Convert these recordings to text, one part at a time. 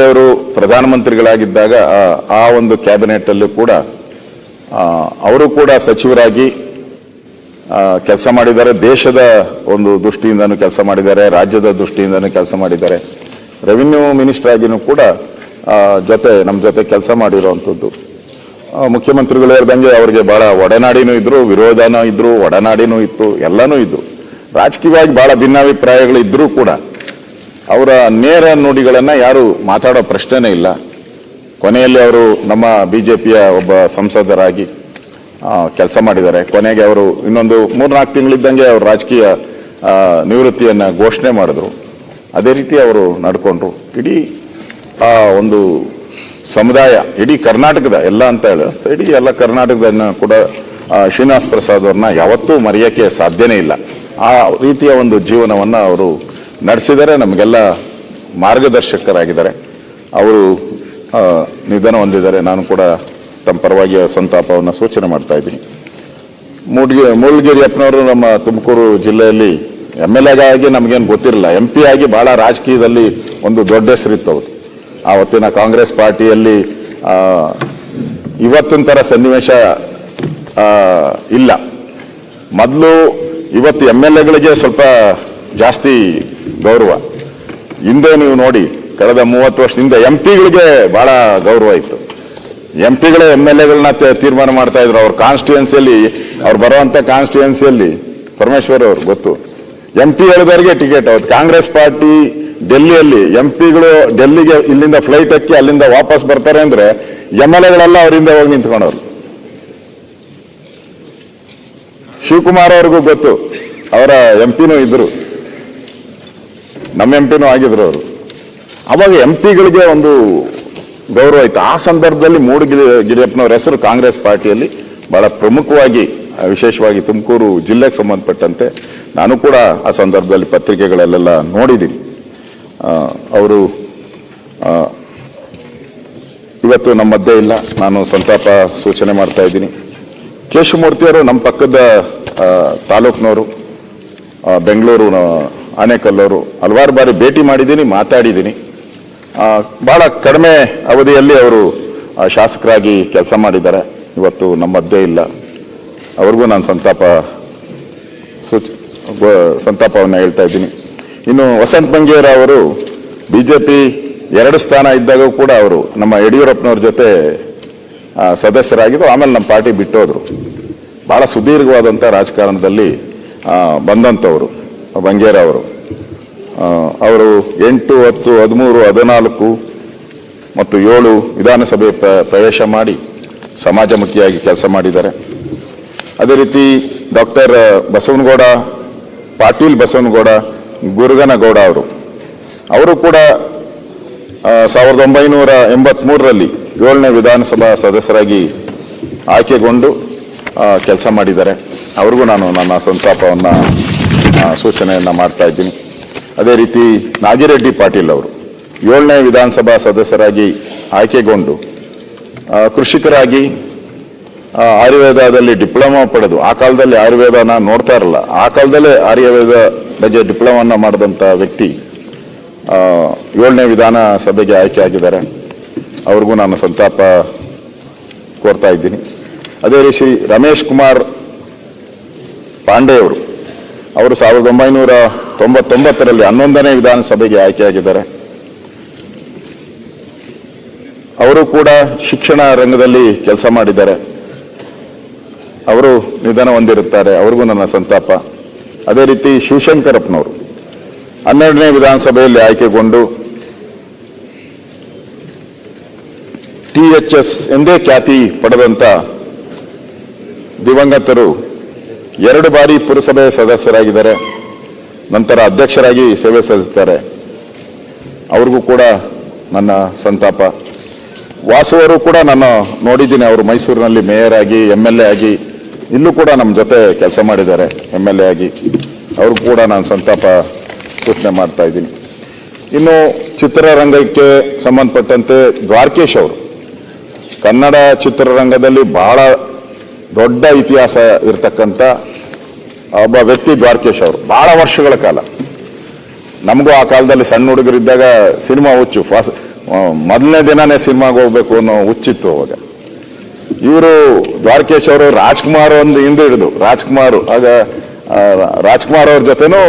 ಅವರು ಪ್ರಧಾನಮಂತ್ರಿಗಳಾಗಿದ್ದಾಗ, ಆ- ಒಂದು ಕ್ಯಾಬಿನೆಟ್ ಅಲ್ಲೂ ಕೂಡ ಅವರು ಕೂಡ ಸಚಿವರಾಗಿ ಕೆಲಸ ಮಾಡಿದ್ದಾರೆ. ದೇಶದ ಒಂದು ದೃಷ್ಟಿಯಿಂದನೂ ಕೆಲಸ ಮಾಡಿದ್ದಾರೆ, ರಾಜ್ಯದ ದೃಷ್ಟಿಯಿಂದನೂ ಕೆಲಸ ಮಾಡಿದ್ದಾರೆ. ರೆವಿನ್ಯೂ ಮಿನಿಸ್ಟರ್ ಆಗಿನೂ ಕೂಡ ಜೊತೆ, ನಮ್ಮ ಜೊತೆ ಕೆಲಸ ಮಾಡಿರುವಂಥದ್ದು. ಮುಖ್ಯಮಂತ್ರಿಗಳು ಹೇಳ್ದಂಗೆ ಅವರಿಗೆ ಬಹಳ ಒಡನಾಡಿನೂ ಇದ್ರು, ವಿರೋಧನೂ ಇದ್ರು, ಒಡನಾಡಿನೂ ಇತ್ತು, ಎಲ್ಲನೂ ಇದ್ದು ರಾಜಕೀಯವಾಗಿ ಬಹಳ ಭಿನ್ನಾಭಿಪ್ರಾಯಗಳು ಇದ್ರೂ ಕೂಡ ಅವರ ನೇರ ನುಡಿಗಳನ್ನು ಯಾರು ಮಾತಾಡೋ ಪ್ರಶ್ನೆನೇ ಇಲ್ಲ. ಕೊನೆಯಲ್ಲಿ ಅವರು ನಮ್ಮ ಬಿಜೆಪಿಯ ಒಬ್ಬ ಸಂಸದರಾಗಿ ಕೆಲಸ ಮಾಡಿದ್ದಾರೆ. ಕೊನೆಗೆ ಅವರು ಇನ್ನೊಂದು ಮೂರ್ನಾಲ್ಕು ತಿಂಗಳಿದ್ದಂಗೆ ಅವರು ರಾಜಕೀಯ ನಿವೃತ್ತಿಯನ್ನು ಘೋಷಣೆ ಮಾಡಿದ್ರು. ಅದೇ ರೀತಿ ಅವರು ನಡ್ಕೊಂಡ್ರು. ಇಡೀ, ಆ, ಒಂದು ಸಮುದಾಯ, ಇಡೀ ಕರ್ನಾಟಕದ ಎಲ್ಲ ಅಂತ ಹೇಳಿ, ಇಡೀ ಎಲ್ಲ ಕರ್ನಾಟಕದನ್ನ ಕೂಡ ಶ್ರೀನಿವಾಸ್ ಪ್ರಸಾದ್ ಅವ್ರನ್ನ ಯಾವತ್ತೂ ಮರೆಯೋಕ್ಕೆ ಸಾಧ್ಯನೇ ಇಲ್ಲ. ಆ ರೀತಿಯ ಒಂದು ಜೀವನವನ್ನ ಅವರು ನಡೆಸಿದರೆ ನಮಗೆಲ್ಲ ಮಾರ್ಗದರ್ಶಕರಾಗಿದ್ದಾರೆ. ಅವರು ನಿಧನ ಹೊಂದಿದ್ದಾರೆ. ನಾನು ಕೂಡ ತಮ್ಮ ಪರವಾಗಿ ಸಂತಾಪವನ್ನು ಸೂಚನೆ ಮಾಡ್ತಾ ಇದ್ದೀನಿ. ಮೂಡ್ಗಿ ಮೂಳ್ಗಿರಿ ಅಪ್ಪನವರು ನಮ್ಮ ತುಮಕೂರು ಜಿಲ್ಲೆಯಲ್ಲಿ ಎಂ ಎಲ್ ಎಗಾಗಿ ನಮಗೇನು ಗೊತ್ತಿರಲಿಲ್ಲ ಎಂ ಪಿ ಆಗಿ ಭಾಳ ರಾಜಕೀಯದಲ್ಲಿ ಒಂದು ದೊಡ್ಡ ಹೆಸರಿತ್ತು ಅವರು. ಆವತ್ತಿನ ಕಾಂಗ್ರೆಸ್ ಪಾರ್ಟಿಯಲ್ಲಿ ಇವತ್ತಿನ ಥರ ಸನ್ನಿವೇಶ ಇಲ್ಲ. ಮೊದಲು ಇವತ್ತು ಎಂ ಎಲ್ ಎಗಳಿಗೆ ಸ್ವಲ್ಪ ಜಾಸ್ತಿ ಗೌರವ. ಹಿಂದೆ ನೀವು ನೋಡಿ, ಕಳೆದ ಮೂವತ್ತು ವರ್ಷದಿಂದ ಎಂ ಪಿಗಳಿಗೆ ಬಹಳ ಗೌರವ ಇತ್ತು. ಎಂ ಪಿಗಳೇ ಎಂ ಎಲ್ ಎಗಳನ್ನ ತೀರ್ಮಾನ ಮಾಡ್ತಾ ಇದ್ರು. ಅವ್ರ ಕಾನ್ಸ್ಟಿಟ್ಯೂನ್ಸಿಯಲ್ಲಿ ಅವ್ರು ಬರುವಂತ ಕಾನ್ಸ್ಟಿಟ್ಯೂನ್ಸಿಯಲ್ಲಿ ಪರಮೇಶ್ವರ್ ಅವ್ರು ಗೊತ್ತು. ಎಂ ಪಿ ಹೇಳಿದವರಿಗೆ ಟಿಕೆಟ್ ಅವತ್ತು ಕಾಂಗ್ರೆಸ್ ಪಾರ್ಟಿ ಡೆಲ್ಲಿಯಲ್ಲಿ ಎಂ ಪಿಗಳು ಡೆಲ್ಲಿಗೆ ಇಲ್ಲಿಂದ ಫ್ಲೈಟ್ ಹಕ್ಕಿ ಅಲ್ಲಿಂದ ವಾಪಸ್ ಬರ್ತಾರೆ ಅಂದ್ರೆ ಎಂ ಎಲ್ ಎಗಳೆಲ್ಲ ಅವರಿಂದ ಹೋಗಿ ನಿಂತ್ಕೊಂಡವ್ರು. ಶಿವಕುಮಾರ್ ಅವ್ರಿಗೂ ಗೊತ್ತು. ಅವರ ಎಂ ಪಿನೂ ಇದ್ರು. ನಮ್ಮ ಎಂ ಪಿನೂ ಆಗಿದ್ರು ಅವರು. ಅವಾಗ ಎಂ ಪಿಗಳಿಗೆ ಒಂದು ಗೌರವ ಇತ್ತು. ಆ ಸಂದರ್ಭದಲ್ಲಿ ಮೂಡಗಿರಿ ಗಿರಿಯಪ್ಪನವ್ರ ಹೆಸರು ಕಾಂಗ್ರೆಸ್ ಪಾರ್ಟಿಯಲ್ಲಿ ಬಹಳ ಪ್ರಮುಖವಾಗಿ, ವಿಶೇಷವಾಗಿ ತುಮಕೂರು ಜಿಲ್ಲೆಗೆ ಸಂಬಂಧಪಟ್ಟಂತೆ ನಾನು ಕೂಡ ಆ ಸಂದರ್ಭದಲ್ಲಿ ಪತ್ರಿಕೆಗಳಲ್ಲೆಲ್ಲ ನೋಡಿದ್ದೀನಿ. ಅವರು ಇವತ್ತು ನಮ್ಮ ಮಧ್ಯೆ ಇಲ್ಲ. ನಾನು ಸಂತಾಪ ಸೂಚನೆ ಮಾಡ್ತಾ ಇದ್ದೀನಿ. ಕೇಶವಮೂರ್ತಿಯವರು ನಮ್ಮ ಪಕ್ಕದ ತಾಲೂಕಿನವರು ಬೆಂಗಳೂರು ಆನೇಕಲ್ಲವರು ಹಲವಾರು ಬಾರಿ ಭೇಟಿ ಮಾಡಿದ್ದೀನಿ, ಮಾತಾಡಿದ್ದೀನಿ. ಭಾಳ ಕಡಿಮೆ ಅವಧಿಯಲ್ಲಿ ಅವರು ಶಾಸಕರಾಗಿ ಕೆಲಸ ಮಾಡಿದ್ದಾರೆ. ಇವತ್ತು ನಮ್ಮದ್ದೇ ಇಲ್ಲ. ಅವ್ರಿಗೂ ನಾನು ಸಂತಾಪ ಸೂಚ ಸಂತಾಪವನ್ನು ಹೇಳ್ತಾ ಇದ್ದೀನಿ. ಇನ್ನು ವಸಂತ ಬಂಗೇರ ಅವರು ಪಿ ಎರಡು ಸ್ಥಾನ ಇದ್ದಾಗ ಕೂಡ ಅವರು ನಮ್ಮ ಯಡಿಯೂರಪ್ಪನವ್ರ ಜೊತೆ ಸದಸ್ಯರಾಗಿದ್ದು, ಆಮೇಲೆ ನಮ್ಮ ಪಾರ್ಟಿ ಬಿಟ್ಟೋದ್ರು. ಭಾಳ ಸುದೀರ್ಘವಾದಂಥ ರಾಜಕಾರಣದಲ್ಲಿ ಬಂದಂಥವರು ಬಂಗೇರ ಅವರು. ಅವರು ಎಂಟು, ಹತ್ತು, ಹದಿಮೂರು, ಹದಿನಾಲ್ಕು ಮತ್ತು ಏಳು ವಿಧಾನಸಭೆ ಪ್ರ- ಪ್ರವೇಶ ಮಾಡಿ ಸಮಾಜಮುಖಿಯಾಗಿ ಕೆಲಸ ಮಾಡಿದ್ದಾರೆ. ಅದೇ ರೀತಿ ಡಾಕ್ಟರ್ ಬಸವನಗೌಡ, ಪಾಟೀಲ್ ಬಸವನಗೌಡ, ಗುರುಗನಗೌಡ ಅವರು. ಅವರು ಕೂಡ ಸಾವಿರದ ಒಂಬೈನೂರ ಎಂಬತ್ಮೂರರಲ್ಲಿ ಏಳನೇ ವಿಧಾನಸಭಾ ಸದಸ್ಯರಾಗಿ ಆಯ್ಕೆಗೊಂಡು ಕೆಲಸ ಮಾಡಿದ್ದಾರೆ. ಅವ್ರಿಗೂ ನಾನು ನನ್ನ ಸಂತಾಪವನ್ನು ಸೂಚನೆಯನ್ನು ಮಾಡ್ತಾ ಇದ್ದೀನಿ. ಅದೇ ರೀತಿ ನಾಗಿರೆಡ್ಡಿ ಪಾಟೀಲ್ ಅವರು ಏಳನೇ ವಿಧಾನಸಭಾ ಸದಸ್ಯರಾಗಿ ಆಯ್ಕೆಗೊಂಡು ಕೃಷಿಕರಾಗಿ ಆಯುರ್ವೇದದಲ್ಲಿ ಡಿಪ್ಲೊಮಾ ಪಡೆದು, ಆ ಕಾಲದಲ್ಲಿ ಆಯುರ್ವೇದನ ನೋಡ್ತಾ ಇರಲ್ಲ, ಆ ಕಾಲದಲ್ಲೇ ಆಯುರ್ವೇದ ಬಗ್ಗೆ ಡಿಪ್ಲೊಮಾನ ಮಾಡಿದಂಥ ವ್ಯಕ್ತಿ ಏಳನೇ ವಿಧಾನಸಭೆಗೆ ಆಯ್ಕೆ ಆಗಿದ್ದಾರೆ ಅವ್ರಿಗೂ ನಾನು ಸಂತಾಪ ಕೋರ್ತಾ ಇದ್ದೀನಿ. ಅದೇ ರೀತಿ ರಮೇಶ್ ಕುಮಾರ್ ಪಾಂಡೆ ಅವರು ಅವರು ಸಾವಿರದ ಒಂಬೈನೂರ ತೊಂಬತ್ತೊಂಬತ್ತರಲ್ಲಿ ಹನ್ನೊಂದನೇ ವಿಧಾನಸಭೆಗೆ ಆಯ್ಕೆಯಾಗಿದ್ದಾರೆ. ಅವರು ಕೂಡ ಶಿಕ್ಷಣ ರಂಗದಲ್ಲಿ ಕೆಲಸ ಮಾಡಿದ್ದಾರೆ. ಅವರು ನಿಧನ ಹೊಂದಿರುತ್ತಾರೆ. ಅವ್ರಿಗೂ ನನ್ನ ಸಂತಾಪ. ಅದೇ ರೀತಿ ಶಿವಶಂಕರಪ್ಪನವರು ಹನ್ನೆರಡನೇ ವಿಧಾನಸಭೆಯಲ್ಲಿ ಆಯ್ಕೆಗೊಂಡು ಟಿ ಎಚ್ ಎಸ್ ಎಂದೇ ಖ್ಯಾತಿ ಪಡೆದಂತ ದಿವಂಗತರು ಎರಡು ಬಾರಿ ಪುರಸಭೆ ಸದಸ್ಯರಾಗಿದ್ದಾರೆ, ನಂತರ ಅಧ್ಯಕ್ಷರಾಗಿ ಸೇವೆ ಸಲ್ಲಿಸ್ತಾರೆ ಅವ್ರಿಗೂ ಕೂಡ ನನ್ನ ಸಂತಾಪ. ವಾಸುವರು ಕೂಡ ನಾನು ನೋಡಿದ್ದೀನಿ, ಅವರು ಮೈಸೂರಿನಲ್ಲಿ ಮೇಯರ್ ಆಗಿ ಎಂ ಎಲ್ ಎ ಆಗಿ, ಇಲ್ಲೂ ಕೂಡ ನಮ್ಮ ಜೊತೆ ಕೆಲಸ ಮಾಡಿದ್ದಾರೆ ಎಂ ಎಲ್ ಎ ಆಗಿ. ಅವ್ರಿಗೂ ಕೂಡ ನಾನು ಸಂತಾಪ ಸೂಚನೆ ಮಾಡ್ತಾ ಇದ್ದೀನಿ. ಇನ್ನು ಚಿತ್ರರಂಗಕ್ಕೆ ಸಂಬಂಧಪಟ್ಟಂತೆ ದ್ವಾರಕೇಶ್ ಅವರು. ಕನ್ನಡ ಚಿತ್ರರಂಗದಲ್ಲಿ ಬಹಳ ದೊಡ್ಡ ಇತಿಹಾಸ ಇರತಕ್ಕಂಥ ಒಬ್ಬ ವ್ಯಕ್ತಿ ದ್ವಾರಕೇಶ್ ಅವರು. ಬಹಳ ವರ್ಷಗಳ ಕಾಲ. ನಮಗೂ ಆ ಕಾಲದಲ್ಲಿ ಸಣ್ಣ ಹುಡುಗರಿದ್ದಾಗ ಸಿನಿಮಾ ಹುಚ್ಚು. ಫಾಸ್ ಮೊದಲನೇ ದಿನನೇ ಸಿನಿಮಾಗೆ ಹೋಗ್ಬೇಕು ಅನ್ನೋ ಹುಚ್ಚಿತ್ತು ಅವಾಗ. ಇವರು ದ್ವಾರಕೇಶ್ ಅವರು ರಾಜ್ಕುಮಾರ್ ಒಂದು ಹಿಂದೆ ಹಿಡಿದು, ರಾಜ್ಕುಮಾರ್, ಆಗ ರಾಜ್ಕುಮಾರ್ ಅವ್ರ ಜೊತೆನೂ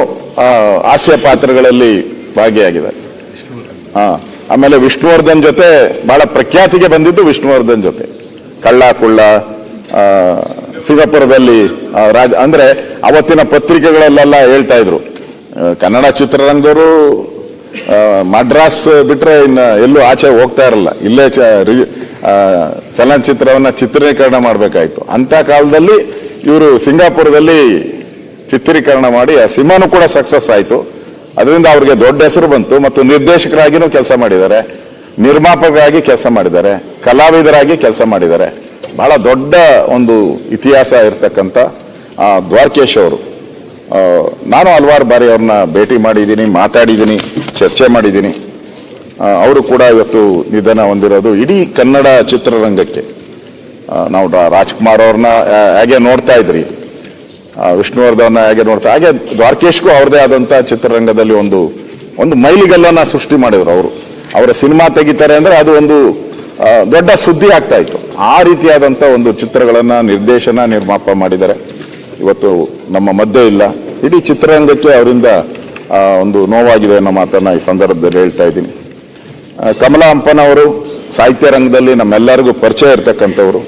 ಹಾಸ್ಯ ಪಾತ್ರಗಳಲ್ಲಿ ಭಾಗಿಯಾಗಿದ್ದಾರೆ. ಹಾ ಆಮೇಲೆ ವಿಷ್ಣುವರ್ಧನ್ ಜೊತೆ ಬಹಳ ಪ್ರಖ್ಯಾತಿಗೆ ಬಂದಿದ್ದು ವಿಷ್ಣುವರ್ಧನ್ ಜೊತೆ. ಕಳ್ಳ ಕುಳ್ಳ ಸಿಂಗಾಪುರದಲ್ಲಿ ರಾಜ, ಅಂದರೆ ಅವತ್ತಿನ ಪತ್ರಿಕೆಗಳಲ್ಲೆಲ್ಲ ಹೇಳ್ತಾ ಇದ್ರು. ಕನ್ನಡ ಚಿತ್ರರಂಗದವರು ಮಡ್ರಾಸ್ ಬಿಟ್ಟರೆ ಇನ್ನು ಎಲ್ಲೂ ಆಚೆ ಹೋಗ್ತಾ ಇರಲ್ಲ. ಇಲ್ಲೇ ಚ ಚಲನಚಿತ್ರವನ್ನ ಚಿತ್ರೀಕರಣ ಮಾಡಬೇಕಾಯ್ತು. ಅಂತ ಕಾಲದಲ್ಲಿ ಇವರು ಸಿಂಗಾಪುರದಲ್ಲಿ ಚಿತ್ರೀಕರಣ ಮಾಡಿ, ಆ ಸಿನಿಮಾನು ಕೂಡ ಸಕ್ಸಸ್ ಆಯಿತು. ಅದರಿಂದ ಅವ್ರಿಗೆ ದೊಡ್ಡ ಹೆಸರು ಬಂತು. ಮತ್ತು ನಿರ್ದೇಶಕರಾಗಿನೂ ಕೆಲಸ ಮಾಡಿದ್ದಾರೆ. ನಿರ್ಮಾಪಕರಾಗಿ ಕೆಲಸ ಮಾಡಿದ್ದಾರೆ. ಕಲಾವಿದರಾಗಿ ಕೆಲಸ ಮಾಡಿದ್ದಾರೆ. ಬಹಳ ದೊಡ್ಡ ಒಂದು ಇತಿಹಾಸ ಇರ್ತಕ್ಕಂಥ ದ್ವಾರಕೇಶ್ ಅವರು. ನಾನು ಹಲವಾರು ಬಾರಿ ಅವ್ರನ್ನ ಭೇಟಿ ಮಾಡಿದ್ದೀನಿ, ಮಾತಾಡಿದ್ದೀನಿ, ಚರ್ಚೆ ಮಾಡಿದ್ದೀನಿ. ಅವರು ಕೂಡ ಇವತ್ತು ನಿಧನ ಹೊಂದಿರೋದು ಇಡೀ ಕನ್ನಡ ಚಿತ್ರರಂಗಕ್ಕೆ. ನಾವು ರಾಜ್ಕುಮಾರ್ ಅವ್ರನ್ನ ಹೇಗೆ ನೋಡ್ತಾ ಇದ್ರಿ? ವಿಷ್ಣುವರ್ಧವನ್ನ ಹೇಗೆ ನೋಡ್ತಾ, ಹಾಗೆ ದ್ವಾರಕೇಶ್ಗೂ ಅವ್ರದೇ ಆದಂಥ ಚಿತ್ರರಂಗದಲ್ಲಿ ಒಂದು ಒಂದು ಮೈಲಿಗಲ್ಲನ್ನ ಸೃಷ್ಟಿ ಮಾಡಿದ್ರು ಅವರು. ಅವರ ಸಿನಿಮಾ ತೆಗಿತಾರೆ ಅಂದ್ರೆ ಅದು ಒಂದು ದೊಡ್ಡ ಸುದ್ದಿ ಆಗ್ತಾ ಇತ್ತು. ಆ ರೀತಿಯಾದಂಥ ಒಂದು ಚಿತ್ರಗಳನ್ನು ನಿರ್ದೇಶನ, ನಿರ್ಮಾಪ ಮಾಡಿದ್ದಾರೆ. ಇವತ್ತು ನಮ್ಮ ಮಧ್ಯೆ ಇಲ್ಲ. ಇಡೀ ಚಿತ್ರರಂಗಕ್ಕೆ ಅವರಿಂದ ಒಂದು ನೋವಾಗಿದೆ ಅನ್ನೋ ಮಾತನ್ನು ಈ ಸಂದರ್ಭದಲ್ಲಿ ಹೇಳ್ತಾ ಇದ್ದೀನಿ. ಕಮಲಾ ಹಂಪನವರು ಸಾಹಿತ್ಯ ರಂಗದಲ್ಲಿ ನಮ್ಮೆಲ್ಲರಿಗೂ ಪರಿಚಯ ಇರತಕ್ಕಂಥವ್ರು.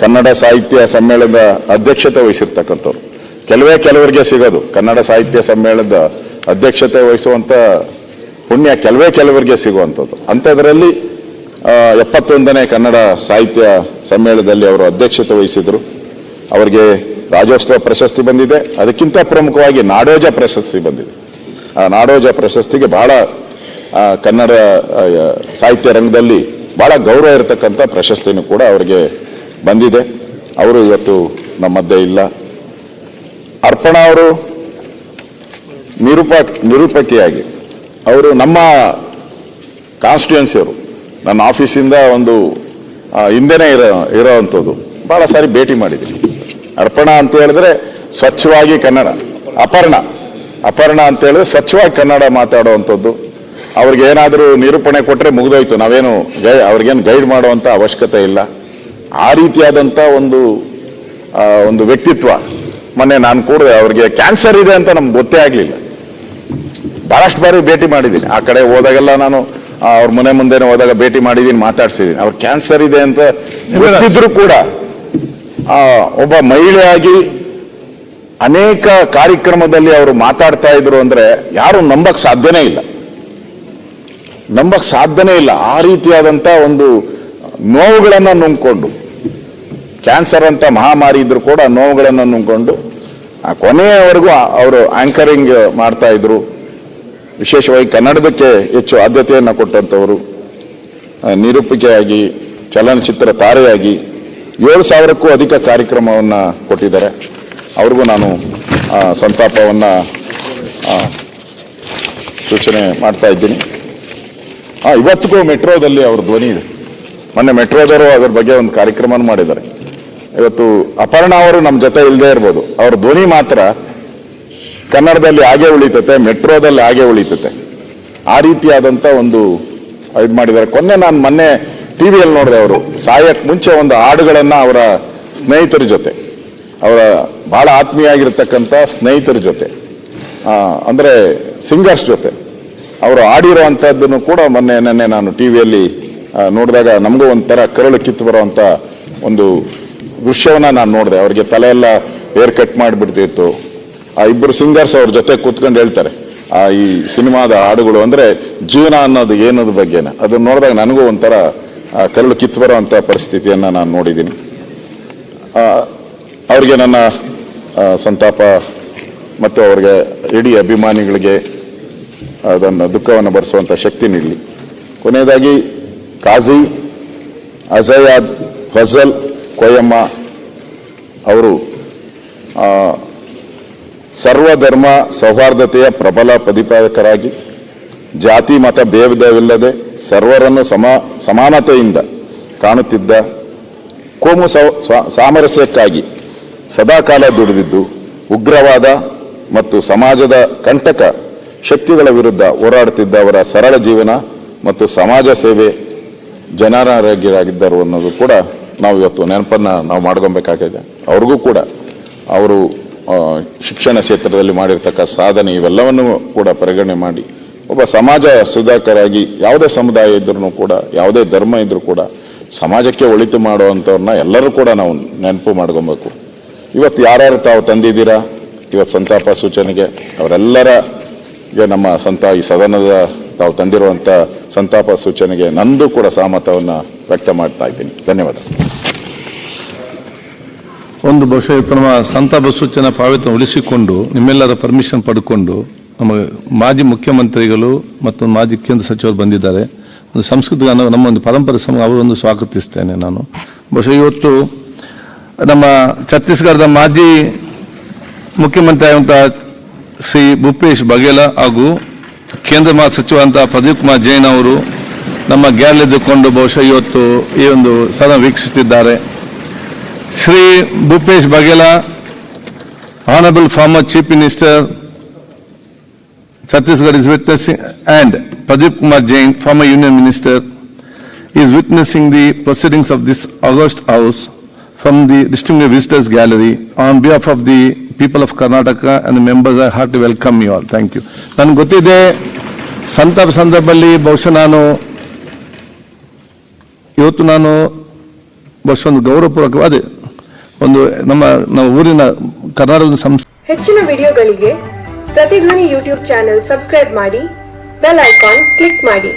ಕನ್ನಡ ಸಾಹಿತ್ಯ ಸಮ್ಮೇಳನದ ಅಧ್ಯಕ್ಷತೆ ವಹಿಸಿರ್ತಕ್ಕಂಥವ್ರು. ಕೆಲವೇ ಕೆಲವರಿಗೆ ಸಿಗೋದು. ಕನ್ನಡ ಸಾಹಿತ್ಯ ಸಮ್ಮೇಳನದ ಅಧ್ಯಕ್ಷತೆ ವಹಿಸುವಂಥ ಪುಣ್ಯ ಕೆಲವೇ ಕೆಲವರಿಗೆ ಸಿಗುವಂಥದ್ದು. ಅಂಥದ್ರಲ್ಲಿ ಎಪ್ಪತ್ತೊಂದನೇ ಕನ್ನಡ ಸಾಹಿತ್ಯ ಸಮ್ಮೇಳನದಲ್ಲಿ ಅವರು ಅಧ್ಯಕ್ಷತೆ ವಹಿಸಿದರು. ಅವರಿಗೆ ರಾಜ್ಯೋತ್ಸವ ಪ್ರಶಸ್ತಿ ಬಂದಿದೆ. ಅದಕ್ಕಿಂತ ಪ್ರಮುಖವಾಗಿ ನಾಡೋಜ ಪ್ರಶಸ್ತಿ ಬಂದಿದೆ. ಆ, ನಾಡೋಜ ಪ್ರಶಸ್ತಿಗೆ ಬಹಳ ಕನ್ನಡ ಸಾಹಿತ್ಯ ರಂಗದಲ್ಲಿ ಬಹಳ ಗೌರವ ಇರತಕ್ಕಂಥ ಪ್ರಶಸ್ತಿನೂ ಕೂಡ ಅವರಿಗೆ ಬಂದಿದೆ. ಅವರು ಇವತ್ತು ನಮ್ಮ ಮಧ್ಯೆ ಇಲ್ಲ. ಅರ್ಪಣಾ ಅವರು ನಿರೂಪ, ನಿರೂಪಕಿಯಾಗಿ. ಅವರು ನಮ್ಮ ಕಾನ್ಸ್ಟಿಟ್ಯೂನ್ಸಿ ಅವರು. ನನ್ನ ಆಫೀಸಿಂದ ಒಂದು ಹಿಂದೆನೇ ಇರೋ, ಇರೋವಂಥದ್ದು. ಭಾಳ ಸಾರಿ ಭೇಟಿ ಮಾಡಿದ್ವಿ ಅರ್ಪಣ ಅಂತ ಹೇಳಿದ್ರೆ ಸ್ವಚ್ಛವಾಗಿ ಕನ್ನಡ, ಅಪರ್ಣ. ಅಪರ್ಣ ಅಂತ ಹೇಳಿದ್ರೆ ಸ್ವಚ್ಛವಾಗಿ ಕನ್ನಡ ಮಾತಾಡುವಂಥದ್ದು. ಅವ್ರಿಗೆ ಏನಾದರೂ ನಿರೂಪಣೆ ಕೊಟ್ಟರೆ ಮುಗಿದೋಯ್ತು. ನಾವೇನು ಗೈ, ಅವ್ರಿಗೇನು ಗೈಡ್ ಮಾಡುವಂಥ ಅವಶ್ಯಕತೆ ಇಲ್ಲ. ಆ ರೀತಿಯಾದಂಥ ಒಂದು ಒಂದು ವ್ಯಕ್ತಿತ್ವ ಮೊನ್ನೆ ನಾನು ಕೂಡಿದೆ ಅವ್ರಿಗೆ ಕ್ಯಾನ್ಸರ್ ಇದೆ ಅಂತ ನಮ್ಗೆ ಗೊತ್ತೇ ಆಗಲಿಲ್ಲ. ಭಾಳಷ್ಟು ಬಾರಿ ಭೇಟಿ ಮಾಡಿದ್ದೀನಿ. ಆ ಕಡೆ ಹೋದಾಗೆಲ್ಲ ನಾನು ಅವ್ರ ಮನೆ ಮುಂದೆನೇ ಹೋದಾಗ ಭೇಟಿ ಮಾಡಿದ್ದೀನಿ ಮಾತಾಡ್ಸಿದ್ದೀನಿ ಅವ್ರ ಕ್ಯಾನ್ಸರ್ ಇದೆ ಅಂತ ಗೊತ್ತಿದ್ರು ಕೂಡ ಆ, ಒಬ್ಬ ಮಹಿಳೆಯಾಗಿ ಅನೇಕ ಕಾರ್ಯಕ್ರಮದಲ್ಲಿ ಅವರು ಮಾತಾಡ್ತಾ ಇದ್ರು ಅಂದ್ರೆ ಯಾರು ನಂಬಕ್ ಸಾಧ್ಯನೇ ಇಲ್ಲ. ನಂಬಕ್ ಸಾಧ್ಯನೇ ಇಲ್ಲ. ಆ ರೀತಿಯಾದಂತ ಒಂದು ನೋವುಗಳನ್ನ ನುಂಗ್ಕೊಂಡು ಕ್ಯಾನ್ಸರ್ ಅಂತ ಮಹಾಮಾರಿ ಇದ್ರು ಕೂಡ ನೋವುಗಳನ್ನು ನುಂಗ್ಕೊಂಡು ಆ ಕೊನೆಯವರೆಗೂ ಅವರು ಆಂಕರಿಂಗ್ ಮಾಡ್ತಾ ಇದ್ರು. ವಿಶೇಷವಾಗಿ ಕನ್ನಡದಕ್ಕೆ ಹೆಚ್ಚು ಆದ್ಯತೆಯನ್ನು ಕೊಟ್ಟಂಥವರು ನಿರೂಪಿಕೆಯಾಗಿ, ಚಲನಚಿತ್ರ ತಾರೆಯಾಗಿ ಏಳು ಸಾವಿರಕ್ಕೂ ಅಧಿಕ ಕಾರ್ಯಕ್ರಮವನ್ನು ಕೊಟ್ಟಿದ್ದಾರೆ. ಅವ್ರಿಗೂ ನಾನು ಸಂತಾಪವನ್ನು ಸೂಚನೆ ಮಾಡ್ತಾ ಇದ್ದೀನಿ. ಇವತ್ತಿಗೂ ಮೆಟ್ರೋದಲ್ಲಿ ಅವ್ರ ಧ್ವನಿ ಇದೆ. ಮೊನ್ನೆ ಮೆಟ್ರೋದವರು ಅದರ ಬಗ್ಗೆ ಒಂದು ಕಾರ್ಯಕ್ರಮ ಮಾಡಿದ್ದಾರೆ. ಇವತ್ತು ಅಪರ್ಣ ಅವರು ನಮ್ಮ ಜೊತೆ ಇಲ್ಲದೆ ಇರ್ಬೋದು. ಅವ್ರ ಧ್ವನಿ ಮಾತ್ರ ಕನ್ನಡದಲ್ಲಿ ಹಾಗೆ ಉಳಿತತೆ, ಮೆಟ್ರೋದಲ್ಲಿ ಹಾಗೆ ಉಳಿತತೆ. ಆ ರೀತಿಯಾದಂಥ ಒಂದು ಇದು ಮಾಡಿದ್ದಾರೆ. ಕೊನೆ ನಾನು ಮೊನ್ನೆ ಟಿ ವಿಯಲ್ಲಿ ನೋಡಿದೆ ಅವರು. ಸಾಯಕ್ ಮುಂಚೆ ಒಂದು ಹಾಡುಗಳನ್ನ ಅವರ ಸ್ನೇಹಿತರ ಜೊತೆ, ಅವರ ಬಹಳ ಆತ್ಮೀಯಾಗಿರ್ತಕ್ಕಂಥ ಸ್ನೇಹಿತರ ಜೊತೆ ಅಂದರೆ ಸಿಂಗರ್ಸ್ ಜೊತೆ, ಅವರು ಆಡಿರುವಂಥದ್ದನ್ನು ಕೂಡ ಮೊನ್ನೆ, ನೆನ್ನೆ ನಾನು ಟಿ ವಿಯಲ್ಲಿ ನೋಡಿದಾಗ ನಮಗೂ ಒಂಥರ ಕರಳು ಕಿತ್ತು ಬರುವಂಥ ಒಂದು ದೃಶ್ಯವನ್ನು ನಾನು ನೋಡಿದೆ. ಅವರಿಗೆ ತಲೆ ಎಲ್ಲ ಏರ್ ಕಟ್ ಮಾಡಿಬಿಡ್ತಿತ್ತು. ಆ ಇಬ್ಬರು ಸಿಂಗರ್ಸ್ ಅವ್ರ ಜೊತೆ ಕೂತ್ಕೊಂಡು ಹೇಳ್ತಾರೆ. ಆ ಈ ಸಿನಿಮಾದ ಹಾಡುಗಳು ಅಂದ್ರೆ ಜೀವನ ಅನ್ನೋದು ಏನದ ಬಗ್ಗೆನ. ಅದನ್ನ ನೋಡಿದಾಗ ನನಗೂ ಒಂಥರ ಕರಳು ಕಿತ್ತು ಬರುವಂಥ ಪರಿಸ್ಥಿತಿಯನ್ನ ನಾನು ನೋಡಿದ್ದೀನಿ. ಅವರಿಗೆ ನನ್ನ ಸಂತಾಪ ಮತ್ತು ಅವ್ರಿಗೆ ಇಡೀ ಅಭಿಮಾನಿಗಳಿಗೆ ಅದನ್ನು ದುಃಖವನ್ನು ಭರಿಸುವಂಥ ಶಕ್ತಿ ನೀಡಲಿ. ಕೊನೆಯದಾಗಿ ಕಾಜಿ ಅಜಯಾದ್ ಫಜಲ್, ಕೊಯಮ್ಮ ಅವರು ಸರ್ವಧರ್ಮ ಸೌಹಾರ್ದತೆಯ ಪ್ರಬಲ ಪ್ರತಿಪಾದಕರಾಗಿ, ಜಾತಿ, ಮತ, ಭೇದವಿಲ್ಲದೆ ಸರ್ವರನ್ನು ಸಮ, ಸಮಾನತೆಯಿಂದ ಕಾಣುತ್ತಿದ್ದ ಕೋಮು ಸಾಮರಸ್ಯಕ್ಕಾಗಿ ಸದಾಕಾಲ ದುಡಿದಿದ್ದು ಉಗ್ರವಾದ ಮತ್ತು ಸಮಾಜದ ಕಂಟಕ ಶಕ್ತಿಗಳ ವಿರುದ್ಧ ಹೋರಾಡುತ್ತಿದ್ದ ಅವರ ಸರಳ ಜೀವನ ಮತ್ತು ಸಮಾಜ ಸೇವೆ ಜನಾರೋಗ್ಯರಾಗಿದ್ದರು ಅನ್ನೋದು ಕೂಡ ನಾವು ಇವತ್ತು ನೆನಪನ್ನು ನಾವು ಮಾಡ್ಕೊಬೇಕಾಗಿದೆ ಅವ್ರಿಗೂ ಕೂಡ ಅವರು ಶಿಕ್ಷಣ ಕ್ಷೇತ್ರದಲ್ಲಿ ಮಾಡಿರ್ತಕ್ಕ ಸಾಧನೆ ಇವೆಲ್ಲವನ್ನು ಕೂಡ ಪರಿಗಣನೆ ಮಾಡಿ. ಒಬ್ಬ ಸಮಾಜ ಸುಧಾಕರಾಗಿ ಯಾವುದೇ ಸಮುದಾಯ ಇದ್ರೂ ಕೂಡ, ಯಾವುದೇ ಧರ್ಮ ಇದ್ರೂ ಕೂಡ ಸಮಾಜಕ್ಕೆ ಒಳಿತು ಮಾಡುವಂಥವ್ರನ್ನ ಎಲ್ಲರೂ ಕೂಡ ನಾವು ನೆನಪು ಮಾಡ್ಕೊಬೇಕು. ಇವತ್ತು ಯಾರ್ಯಾರು ತಾವು ತಂದಿದ್ದೀರಾ? ಇವತ್ತು ಸಂತಾಪ ಸೂಚನೆಗೆ ಅವರೆಲ್ಲರ ನಮ್ಮ ಸಂತ, ಈ ಸದನದ ತಾವು ತಂದಿರುವಂಥ ಸಂತಾಪ ಸೂಚನೆಗೆ ನಂದು ಕೂಡ ಸಹಮತವನ್ನು ವ್ಯಕ್ತ ಮಾಡ್ತಾ ಇದ್ದೀನಿ. ಧನ್ಯವಾದ. ಒಂದು ಬಹುಶಃ ನಮ್ಮ ಸಂತಾಪ ಸೂಚನಾ ಪಾವತಿ ಉಳಿಸಿಕೊಂಡು ನಿಮ್ಮೆಲ್ಲರ ಪರ್ಮಿಷನ್ ಪಡ್ಕೊಂಡು ನಮ್ಮ ಮಾಜಿ ಮುಖ್ಯಮಂತ್ರಿಗಳು ಮತ್ತು ಮಾಜಿ ಕೇಂದ್ರ ಸಚಿವರು ಬಂದಿದ್ದಾರೆ. ಒಂದು ಸಂಸ್ಕೃತಿ ನಮ್ಮ ಒಂದು ಪರಂಪರೆ ಸಮ ಅವರೊಂದು ಸ್ವಾಗತಿಸ್ತೇನೆ ನಾನು. ಬಹುಶಃ ಇವತ್ತು ನಮ್ಮ ಛತ್ತೀಸ್ಗಢದ ಮಾಜಿ ಮುಖ್ಯಮಂತ್ರಿ ಶ್ರೀ ಭೂಪೇಶ್ ಬಘೇಲ ಹಾಗೂ ಕೇಂದ್ರ ಮಾ ಸಚಿವ ಪ್ರದೀಪ್ ಕುಮಾರ್ ಜೈನ್ ಅವರು ನಮ್ಮ ಗ್ಯಾಲರಿದ್ದುಕೊಂಡು ಬಹುಶಃ ಇವತ್ತು ಈ ಒಂದು ಸದನ ವೀಕ್ಷಿಸುತ್ತಿದ್ದಾರೆ. Sri Bhupesh Baghela, Honorable former Chief Minister, Chhattisgarh is witnessing, and Pradeep Kumar Jain, former Union Minister, is witnessing the proceedings of this August House from the Distinguished Visitors Gallery. On behalf of the people of Karnataka and the members, I heartily welcome you all. Thank you. ನನಗೆ ಗೊತ್ತಿದೆ ಸಂತಾಪ ಸಂದರ್ಭದಲ್ಲಿ ಬಹುಶಃ ನಾನು ಇವತ್ತು ನಾನು ಬಹುಶಃ ಒಂದು ಗೌರವಪೂರ್ವಕವಾದ ಒಂದು ನಮ್ಮ ನಮ್ಮ ಊರಿನ ಕರ್ನಾಟಕದ ಸಂಸ್ಥೆ ಹೆಚ್ಚಿನ ವಿಡಿಯೋಗಳಿಗೆ ಪ್ರತಿಧ್ವನಿ ಯೂಟ್ಯೂಬ್ ಚಾನೆಲ್ ಸಬ್ಸ್ಕ್ರೈಬ್ ಮಾಡಿ, ಬೆಲ್ ಐಕಾನ್ ಕ್ಲಿಕ್ ಮಾಡಿ.